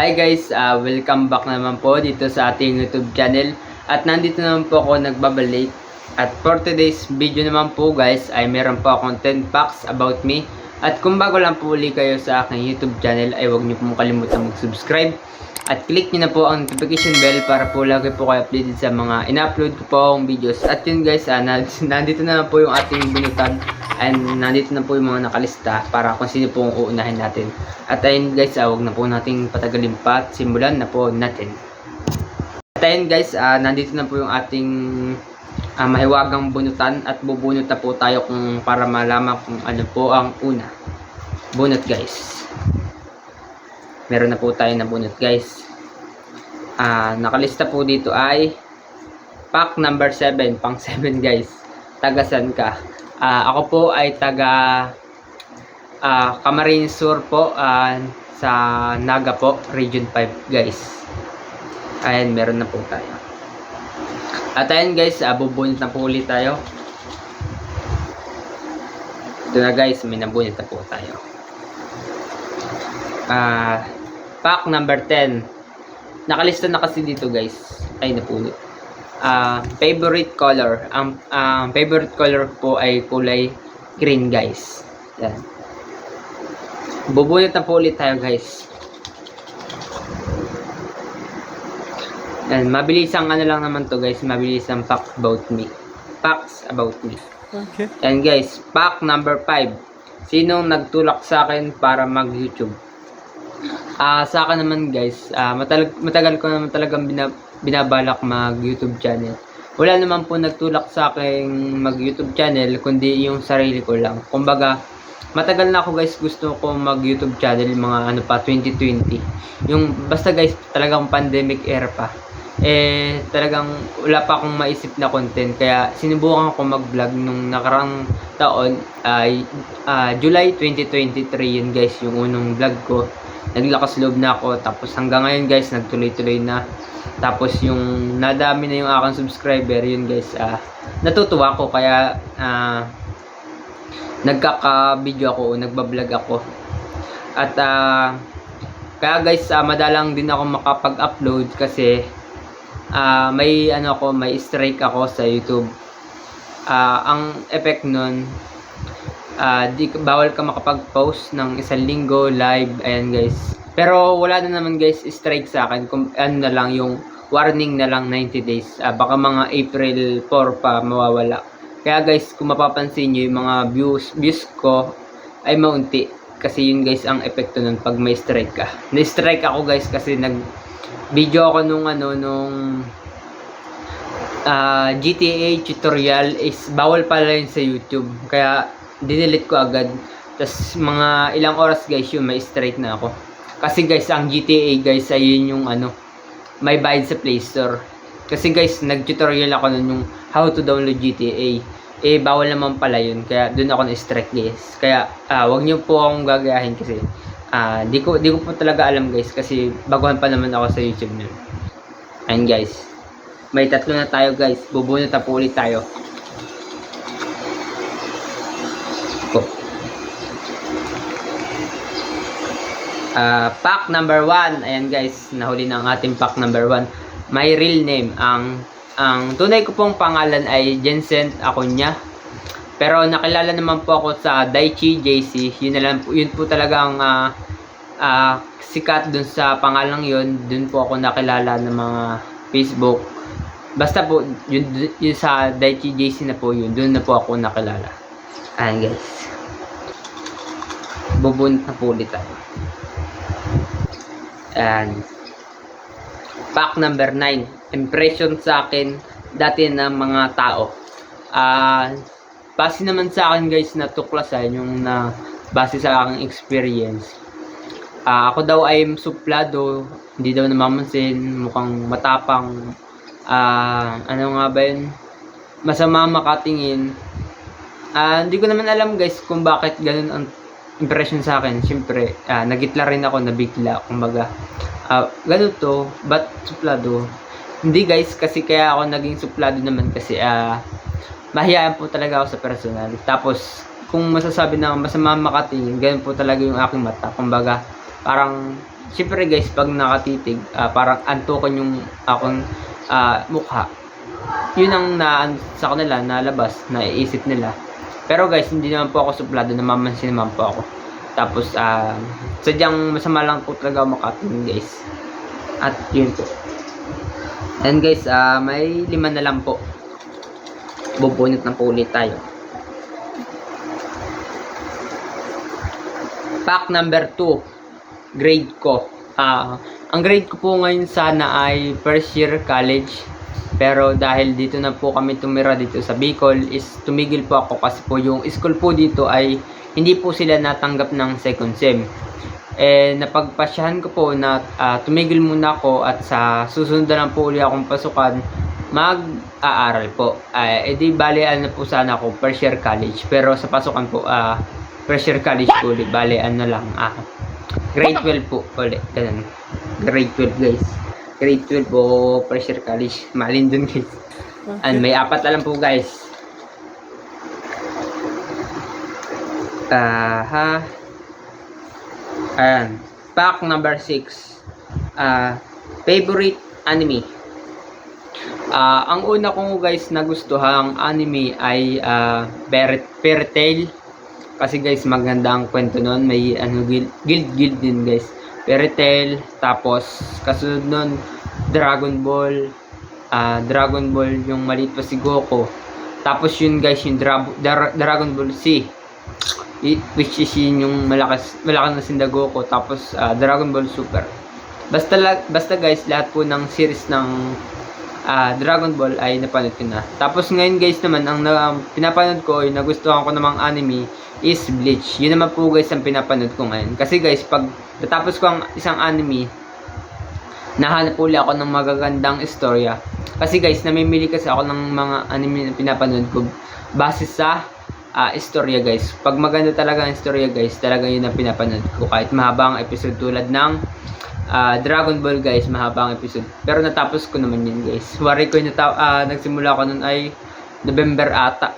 Hi guys, uh, welcome back naman po dito sa ating YouTube channel. At nandito naman po ako nagbabalik. At for today's video naman po guys ay meron po akong 10 facts about me At kung bago lang po uli kayo sa aking YouTube channel ay huwag niyo pong kalimutan mag-subscribe At click niyo na po ang notification bell para po lagi po kayo updated sa mga in-upload ko po akong videos At yun guys, uh, nandito na po yung ating binutan And nandito na po yung mga nakalista para kung sino po ang uunahin natin. At ayun guys, ah, wag na po nating patagalin pa at simulan na po natin. At ayun guys, ah, nandito na po yung ating ah, mahiwagang bunutan at bubunot na po tayo kung para malaman kung ano po ang una. Bunot guys. Meron na po tayo na bunot guys. Ah, nakalista po dito ay pack number 7, pang 7 guys. Tagasan ka. Ah, ako po ay taga ah Camarines Sur po ah, sa Naga po, Region 5 guys. Ayan, meron na po tayo. At ayan guys, uh, bubunit na po ulit tayo. Ito na guys, may nabunit na po tayo. Ah, pack number 10. Nakalista na kasi dito guys. Ay, napunit uh, favorite color. Ang ang favorite color po ay kulay green, guys. Yan. Bubunot na po ulit tayo, guys. Yan, mabilis ang ano lang naman to, guys. Mabilis ang facts about me. Facts about me. Okay. Yan, guys. Fact number 5. Sinong nagtulak sa akin para mag-YouTube? Ah, sa akin naman, guys, ah, matagal, matagal ko naman talagang binab binabalak mag YouTube channel. Wala naman po nagtulak sa akin mag YouTube channel kundi yung sarili ko lang. Kumbaga, matagal na ako guys gusto ko mag YouTube channel mga ano pa 2020. Yung basta guys talagang pandemic era pa. Eh talagang wala pa akong maisip na content. Kaya sinubukan ko mag-vlog nung nakarang taon ay uh, July 2023 yun guys yung unang vlog ko. Naglakas loob na ako. Tapos hanggang ngayon guys nagtuloy-tuloy na. Tapos yung nadami na yung aking subscriber, yun guys, ah natutuwa ako. Kaya ah nagkaka-video ako, nagba-vlog ako. At ah kaya guys, ah, madalang din ako makapag-upload kasi ah may ano ako, may strike ako sa YouTube. Ah ang effect nun ah di bawal ka makapag-post ng isang linggo live ayan guys pero wala na naman guys strike sa akin kung ano na lang yung warning na lang 90 days. Uh, baka mga April 4 pa mawawala. Kaya guys, kung mapapansin nyo yung mga views, views ko ay maunti. Kasi yun guys ang epekto nun pag may strike ka. Na-strike ako guys kasi nag video ako nung ano nung uh, GTA tutorial is bawal pala yun sa YouTube. Kaya dinelete ko agad. Tapos mga ilang oras guys yun may strike na ako. Kasi guys ang GTA guys ay yun yung ano may bayad sa Play Store. Kasi guys, nag-tutorial ako nun yung how to download GTA. Eh, bawal naman pala yun. Kaya doon ako na-strike guys. Kaya, uh, wag niyo po akong gagayahin kasi uh, di, ko, di ko po talaga alam guys. Kasi baguhan pa naman ako sa YouTube nun. Ayun guys. May tatlo na tayo guys. Bubunot na po ulit tayo. Ko. Uh, pack number 1. Ayan guys, nahuli na ang ating pack number 1. My real name. Ang ang tunay ko pong pangalan ay Jensen Acuña. Pero nakilala naman po ako sa Daichi JC. Yun, na lang, po, yun po talaga ang uh, uh, sikat dun sa pangalang yun. Dun po ako nakilala ng mga Facebook. Basta po, yun, yun sa Daichi JC na po yun. Dun na po ako nakilala. Ayan guys. Bubunot na po ulit tayo. And pack number 9. Impression sa akin dati ng mga tao. Ah, uh, base naman sa akin guys na tuklasan yung na base sa aking experience. Uh, ako daw ay suplado, hindi daw namamansin, mukhang matapang. Uh, ano nga ba 'yun? Masama makatingin. Uh, hindi ko naman alam guys kung bakit ganun ang impression sa akin, syempre, uh, nagitla rin ako, nabigla, kumbaga, uh, ganun to, ba't suplado? Hindi guys, kasi kaya ako naging suplado naman kasi, uh, mahiyaan po talaga ako sa personal. Tapos, kung masasabi na masama makatingin, ganun po talaga yung aking mata. Kumbaga, parang syempre guys, pag nakatitig, ah, parang antukan yung akong ah, mukha. Yun ang na sa kanila, nalabas, naiisip nila. Pero guys, hindi naman po ako suplado, namamansin naman po ako. Tapos, ah, sadyang masama lang po talaga makatingin guys. At yun po. And guys, ah, may lima na lang po. Bubunot na po tayo. Pack number 2. Grade ko. Ah, ang grade ko po ngayon sana ay first year college. Pero dahil dito na po kami tumira dito sa Bicol is tumigil po ako kasi po yung school po dito ay hindi po sila natanggap ng second sem. Eh, napagpasyahan ko po na ah, tumigil muna ako at sa susunod na lang po uli akong pasukan mag-aaral po. Ah, eh di bale ano po sana ako first year college pero sa pasukan po ah first year college po ulit bale ano lang ah grade 12 po ulit ganun. Grade 12 guys. Grade 12 po first year college. Malin dun guys. And may apat na lang po guys. Ah, ha. Ayan. Pack number 6. Ah, favorite anime. Ah, ang una ko guys na gustuhang anime ay ah, Fairy Tail. Kasi guys, maganda ang kwento nun. May ano, guild, guild, din guys. Fairy Tail. Tapos, kasunod nun, Dragon Ball. ah Dragon Ball, yung maliit pa si Goku. Tapos yun guys, yung Dra- Dra- Dragon Ball Z. I- which is yun yung malakas, malakas na sinda Goku. Tapos, ah, Dragon Ball Super. Basta, basta guys, lahat po ng series ng ah, Dragon Ball ay napanood ko na. Tapos ngayon guys naman, ang na, pinapanood ko ay nagustuhan ko namang anime is Bleach. Yun naman po guys ang pinapanood ko ngayon. Kasi guys, pag natapos ko ang isang anime, nahanap uli ako ng magagandang istorya. Kasi guys, namimili kasi ako ng mga anime na pinapanood ko base sa ah, istorya guys. Pag maganda talaga ang istorya guys, talaga yun ang pinapanood ko. Kahit mahaba ang episode tulad ng ah, Dragon Ball guys, mahaba ang episode. Pero natapos ko naman yun guys. Wari ko yung nata- ah, nagsimula ko nun ay November ata.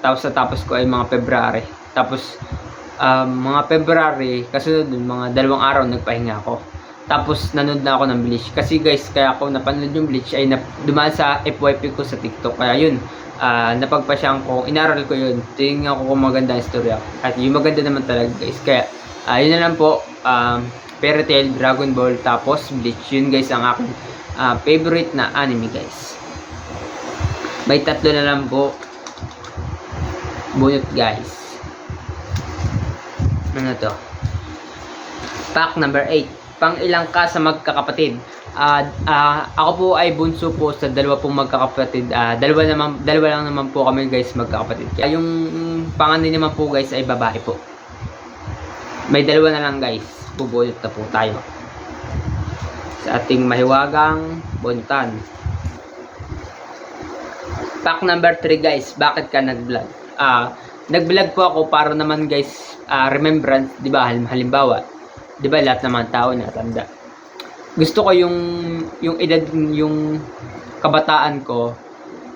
Tapos natapos ko ay mga February. Tapos um, mga February, kasunod dun, mga dalawang araw nagpahinga ako. Tapos nanood na ako ng Bleach. Kasi guys, kaya ako napanood yung Bleach ay na, dumaan sa FYP ko sa TikTok. Kaya yun, ah napagpasyang ko, inaral ko yun. Tingnan ko kung maganda ang istorya. At yung maganda naman talaga guys. Kaya, ah yun na lang po. Um, Fairy Tail, Dragon Ball, tapos Bleach. Yun guys ang aking ah, favorite na anime guys. May tatlo na lang po. Bunot guys. Ano to? Pack number 8. Pang ilang ka sa magkakapatid? Ah, ah, ako po ay bunso po sa dalawa pong magkakapatid. Ah, dalawa naman dalawa lang naman po kami guys magkakapatid. Kaya yung panganay naman po guys ay babae po. May dalawa na lang guys. Bubulot na po tayo. Sa ating mahiwagang buntan. Pack number 3 guys. Bakit ka nag-vlog? Ah, nag-vlog po ako para naman guys ah, remembrance, 'di ba? Halim- Halimbawa, 'di ba lahat mga tao natanda. Gusto ko yung yung edad yung kabataan ko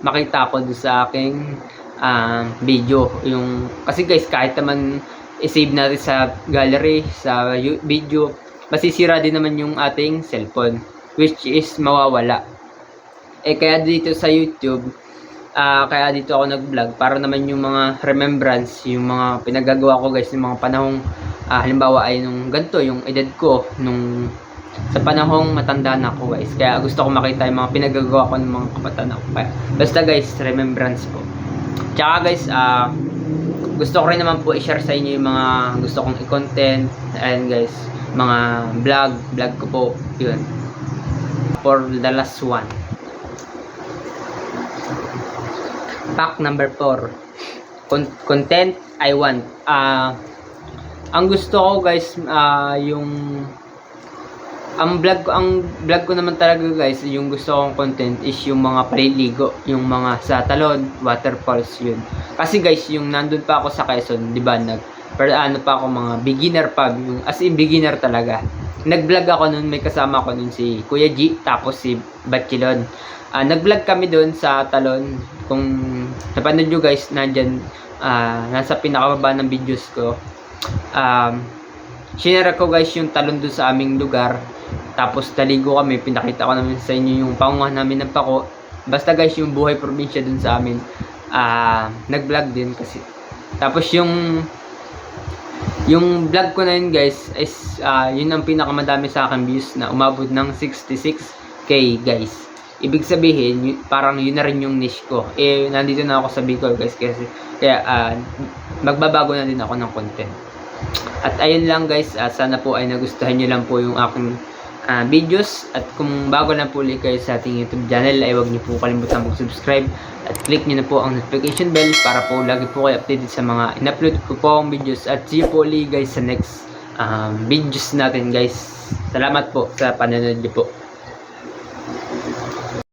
makita ko sa aking ah, video yung kasi guys kahit naman i-save natin sa gallery sa video. Masisira din naman yung ating cellphone which is mawawala. Eh kaya dito sa YouTube ah kaya dito ako nag-vlog para naman yung mga remembrance yung mga pinagagawa ko guys yung mga panahong ah, halimbawa ay nung ganito yung edad ko nung sa panahong matanda na ako guys. Kaya gusto ko makita yung mga pinagagawa ko ng mga kabataan ako. Kaya basta guys remembrance po. Tsaka guys ah gusto ko rin naman po i-share sa inyo yung mga gusto kong i-content and guys mga vlog vlog ko po yun. For the last one. Pack number 4 Con- content I want. Ah ang gusto ko guys ah yung ang vlog ko ang vlog ko naman talaga guys yung gusto kong content is yung mga paliligo yung mga sa talon waterfalls yun. Kasi guys yung nandun pa ako sa Quezon di ba nag pero ano pa ako mga beginner pa yung as in beginner talaga. Nag-vlog ako nun may kasama ko nun si Kuya G tapos si Batchilon Ah, nag-vlog kami doon sa talon. Kung napanood nyo guys nandyan ah, nasa pinakababa ng videos ko. Um, Shinare ko guys yung talon doon sa aming lugar. Tapos naligo kami, pinakita ko naman sa inyo yung panguhan namin ng pako. Basta guys, yung buhay probinsya dun sa amin, ah nag-vlog din kasi. Tapos yung yung vlog ko na yun guys is ah, yun ang pinakamadami sa akin views na umabot ng 66k guys. Ibig sabihin, y- parang yun na rin yung niche ko. Eh, nandito na ako sa Bicol guys kasi kaya ah, magbabago na din ako ng content. At ayun lang guys, ah, sana po ay nagustuhan nyo lang po yung aking ah, videos. At kung bago lang po ulit kayo sa ating YouTube channel, ay huwag nyo po kalimutan mag-subscribe. At click nyo na po ang notification bell para po lagi po kayo updated sa mga in-upload ko po ang videos. At see you po ulit guys sa next um, videos natin guys. Salamat po sa panonood nyo po.